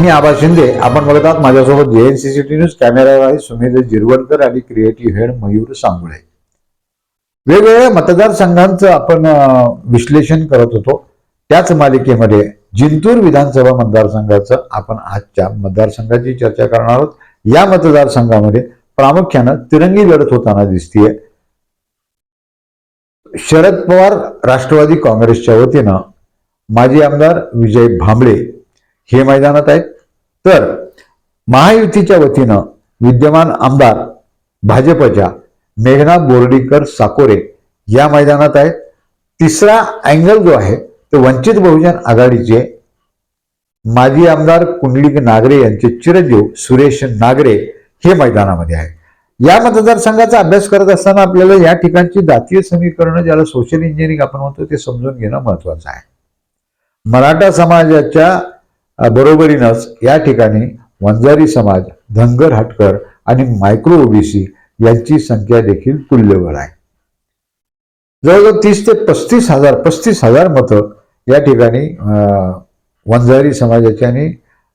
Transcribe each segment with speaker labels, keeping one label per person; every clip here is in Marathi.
Speaker 1: मी आबा शिंदे. आपण बघत आहात माझ्यासोबत जे टी न्यूज कॅमेरावर सुमेध जिरवडकर जिरवणकर आणि क्रिएटिव्ह हेड मयूर सांगुळे. वेगवेगळ्या मतदारसंघांचं आपण विश्लेषण करत होतो. त्याच मालिकेमध्ये जिंतूर विधानसभा मतदारसंघाचं आपण आजच्या मतदारसंघाची चर्चा करणार आहोत. या मतदारसंघामध्ये प्रामुख्यानं तिरंगी लढत होताना दिसतीये. शरद पवार राष्ट्रवादी काँग्रेसच्या वतीनं माजी आमदार विजय भांबळे हे मैदानात आहेत. तर महायुतीच्या वतीनं विद्यमान आमदार भाजपच्या मेघना बोर्डीकर साकोरे या मैदानात आहेत. तिसरा अँगल जो आहे तो वंचित बहुजन आघाडीचे माजी आमदार कुंडलिक नागरे यांचे चिरंजीव सुरेश नागरे हे मैदानामध्ये आहे या मतदारसंघाचा अभ्यास करत असताना आपल्याला या ठिकाणची जातीय समीकरणं ज्याला सोशल इंजिनिअरिंग आपण म्हणतो ते समजून घेणं महत्वाचं आहे. मराठा समाजाच्या बरोबरीनंच या ठिकाणी वंजारी समाज धनगर हटकर आणि मायक्रो ओबीसी यांची संख्या देखील तुल्यबळ आहे. जवळजवळ तीस ते पस्तीस हजार पस्तीस हजार मतं या ठिकाणी वंजारी समाजाची आणि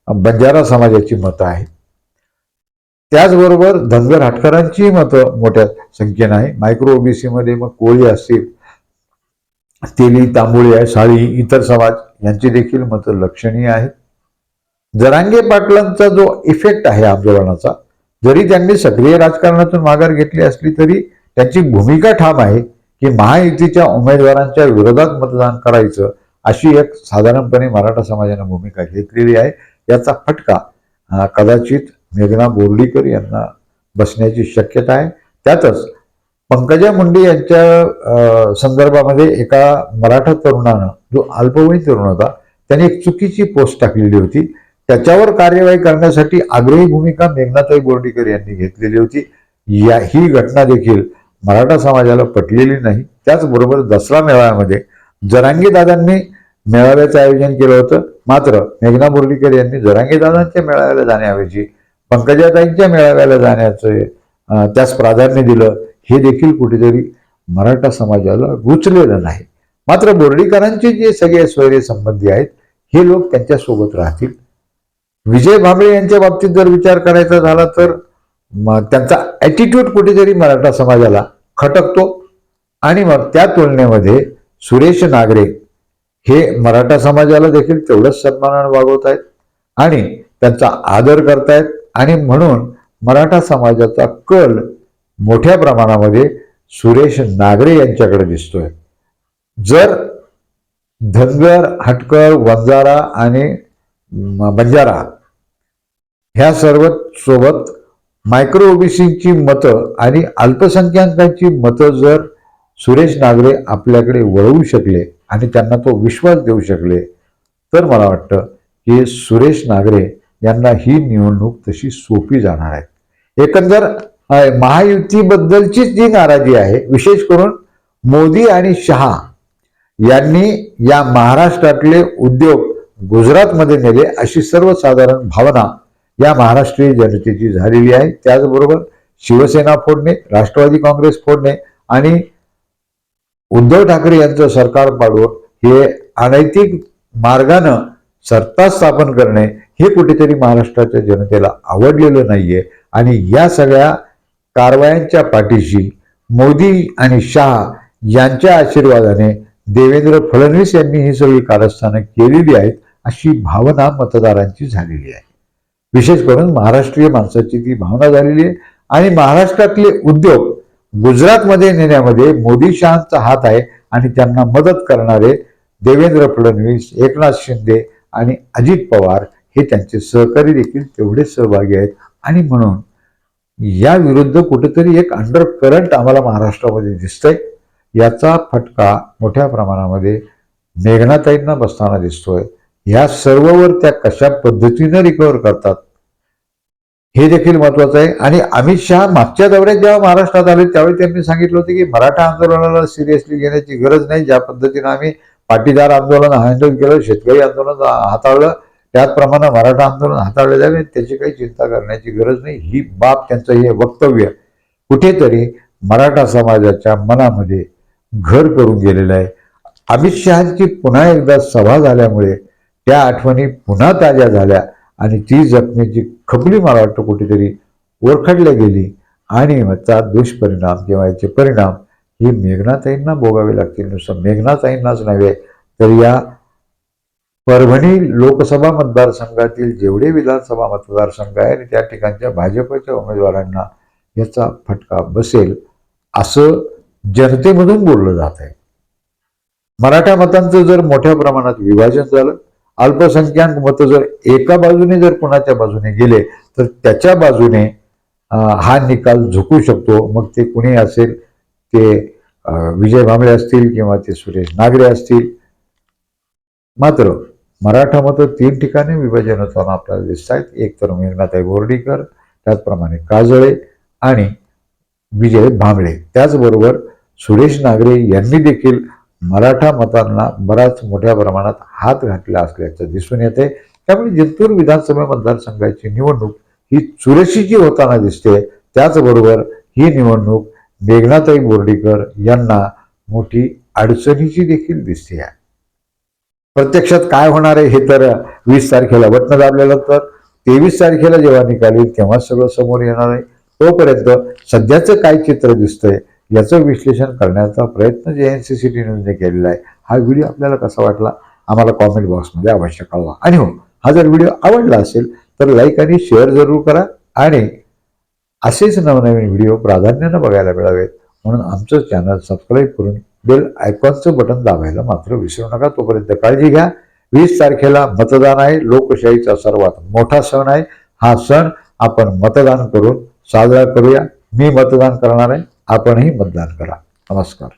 Speaker 1: बंजारा समाजाची मतं आहेत. त्याचबरोबर धनगर हटकरांची मतं मोठ्या संख्येनं आहे. मायक्रो ओबीसीमध्ये मग कोळी असतील तेली तांबोळी आहे साळी इतर समाज यांची देखील मतं लक्षणीय आहेत. जरांगे पाटलांचा जो इफेक्ट आहे आंदोलनाचा जरी त्यांनी सक्रिय राजकारणातून माघार घेतली असली तरी त्यांची भूमिका ठाम आहे की महायुतीच्या उमेदवारांच्या विरोधात मतदान करायचं अशी एक साधारणपणे मराठा समाजाने भूमिका घेतलेली आहे. याचा फटका कदाचित मेघना बोर्डीकर यांना बसण्याची शक्यता आहे. त्यातच पंकजा मुंडे यांच्या संदर्भामध्ये एका मराठा तरुणानं जो अल्पवयीन तरुण होता त्याने एक चुकीची पोस्ट टाकलेली होती. त्याच्यावर कार्यवाही करण्यासाठी आग्रही भूमिका मेघनाताई बोर्डीकर यांनी घेतलेली होती. या ही घटना देखील मराठा समाजाला पटलेली नाही. त्याचबरोबर दसरा मेळाव्यामध्ये जरांगीदादांनी मेळाव्याचं आयोजन केलं होतं. मात्र मेघना बोर्डीकर यांनी जरांगे दादांच्या मेळाव्याला जाण्याऐवजी पंकजाताईंच्या मेळाव्याला जाण्याचं त्यास प्राधान्य दिलं. हे देखील कुठेतरी मराठा समाजाला रुचलेलं नाही. मात्र बोर्डीकरांचे जे सगळे स्वैर्य संबंधी आहेत हे लोक त्यांच्यासोबत राहतील. विजय भांबळे यांच्या बाबतीत जर विचार करायचा झाला तर त्यांचा ॲटिट्यूड कुठेतरी मराठा समाजाला खटकतो. आणि मग त्या तुलनेमध्ये सुरेश नागरे हे मराठा समाजाला देखील तेवढंच सन्मानानं वागवत आहेत आणि त्यांचा आदर करतायत. आणि म्हणून मराठा समाजाचा कल मोठ्या प्रमाणामध्ये सुरेश नागरे यांच्याकडे दिसतोय. जर धनगर हटकर वंजारा आणि बंजारा ह्या सर्व सोबत मायक्रो ओबीसीची मतं आणि अल्पसंख्याकांची मतं जर सुरेश नागरे आपल्याकडे वळवू शकले आणि त्यांना तो विश्वास देऊ शकले तर मला वाटतं की सुरेश नागरे यांना ही निवडणूक तशी सोपी जाणार आहे. एकंदर महायुतीबद्दलचीच जी नाराजी आहे विशेष करून मोदी आणि शहा यांनी या महाराष्ट्रातले उद्योग गुजरातमध्ये नेले अशी सर्वसाधारण भावना या महाराष्ट्रीय जनतेची झालेली आहे. त्याचबरोबर शिवसेना फोडणे राष्ट्रवादी काँग्रेस फोडणे आणि उद्धव ठाकरे यांचं सरकार पाडून हे अनैतिक मार्गानं सत्ता स्थापन करणे हे कुठेतरी महाराष्ट्राच्या जनतेला आवडलेलं नाहीये. आणि या सगळ्या कारवायांच्या पाठीशी मोदी आणि शहा यांच्या आशीर्वादाने देवेंद्र फडणवीस यांनी ही सगळी कारस्थानं केलेली आहेत अशी भावना मतदारांची झालेली आहे. विशेष करून महाराष्ट्रीय माणसाची ती भावना झालेली आहे आणि महाराष्ट्रातले उद्योग गुजरातमध्ये नेण्यामध्ये मोदी शहांचा हात आहे आणि त्यांना मदत करणारे देवेंद्र फडणवीस एकनाथ शिंदे आणि अजित पवार हे त्यांचे सहकारी देखील तेवढे सहभागी आहेत. आणि म्हणून या विरुद्ध कुठेतरी एक अंडर करंट आम्हाला महाराष्ट्रामध्ये दिसतंय. याचा फटका मोठ्या प्रमाणामध्ये मेघनाताईंना बसताना दिसतोय. ह्या सर्ववर त्या कशा पद्धतीनं रिकवर करतात? हे देखील महत्वाचं आहे. आणि अमित शहा मागच्या दौऱ्यात जेव्हा महाराष्ट्रात आले त्यावेळी त्यांनी सांगितलं होतं की मराठा आंदोलनाला सिरियसली घेण्याची गरज नाही. ज्या पद्धतीनं आम्ही पाटीदार आंदोलन हँडल केलं शेतकरी आंदोलन हाताळलं त्याचप्रमाणे मराठा आंदोलन हाताळले जावे त्याची काही चिंता करण्याची गरज नाही. ही बाब त्यांचं हे वक्तव्य कुठेतरी मराठा समाजाच्या मनामध्ये घर करून गेलेलं आहे. अमित शहाची पुन्हा एकदा सभा झाल्यामुळे त्या आठवणी पुन्हा ताज्या झाल्या. आणि ती जखमेची खपली मला वाटतं कुठेतरी ओरखडल्या गेली. आणि त्याचा दुष्परिणाम किंवा याचे परिणाम ही मेघनाताईंना भोगावे लागतील. नुसतं मेघनाताईंनाच नव्हे तर या परभणी लोकसभा मतदारसंघातील जेवढे विधानसभा मतदारसंघ आहे आणि त्या ठिकाणच्या भाजपच्या उमेदवारांना याचा फटका बसेल असं जनतेमधून बोललं जात आहे मराठा मतांचं जर मोठ्या प्रमाणात विभाजन झालं अल्पसंख्याक मतं जर एका बाजूने जर कुणाच्या बाजूने गेले तर त्याच्या बाजूने हा निकाल झुकू शकतो. मग ते कुणी असेल ते विजय भांबळे असतील किंवा ते सुरेश नागरे असतील. मात्र मराठा मतं तीन ठिकाणी विभाजन होताना आपल्याला दिसत आहेत एक तर मेघनाथाई बोर्डीकर त्याचप्रमाणे काजळे आणि विजय भांबळे. त्याचबरोबर सुरेश नागरे यांनी देखील मराठा मतांना बराच मोठ्या प्रमाणात हात घातला असल्याचं दिसून येते. त्यामुळे जिंतूर विधानसभा मतदारसंघाची निवडणूक ही चुरशीची होताना दिसते. त्याचबरोबर ही निवडणूक मेघनाताई बोर्डीकर यांना मोठी अडचणीची देखील दिसते आहे. प्रत्यक्षात काय होणार आहे हे तर वीस तारखेला बटणं तर तेवीस तारखेला जेव्हा निकाल येईल तेव्हा सगळं समोर येणार आहे. तोपर्यंत सध्याचं काय चित्र दिसतंय याचं विश्लेषण करण्याचा प्रयत्न J N C C T न्यूजने केलेला आहे हा व्हिडिओ आपल्याला कसा वाटला? आम्हाला कॉमेंट बॉक्समध्ये अवश्य कळवा. आणि हो हा जर व्हिडिओ आवडला असेल तर लाईक आणि शेअर जरूर करा. आणि असेच नवनवीन व्हिडिओ प्राधान्यानं बघायला मिळावेत म्हणून आमचं चॅनल सबस्क्राईब करून बेल आयकॉनचं बटन दाबायला मात्र विसरू नका. तोपर्यंत काळजी घ्या. वीस तारखेला मतदान आहे. लोकशाहीचा सर्वात मोठा सण आहे. हा सण आपण मतदान करून साजरा करूया. मी मतदान करणार आहे. आपणही मतदान करा. नमस्कार.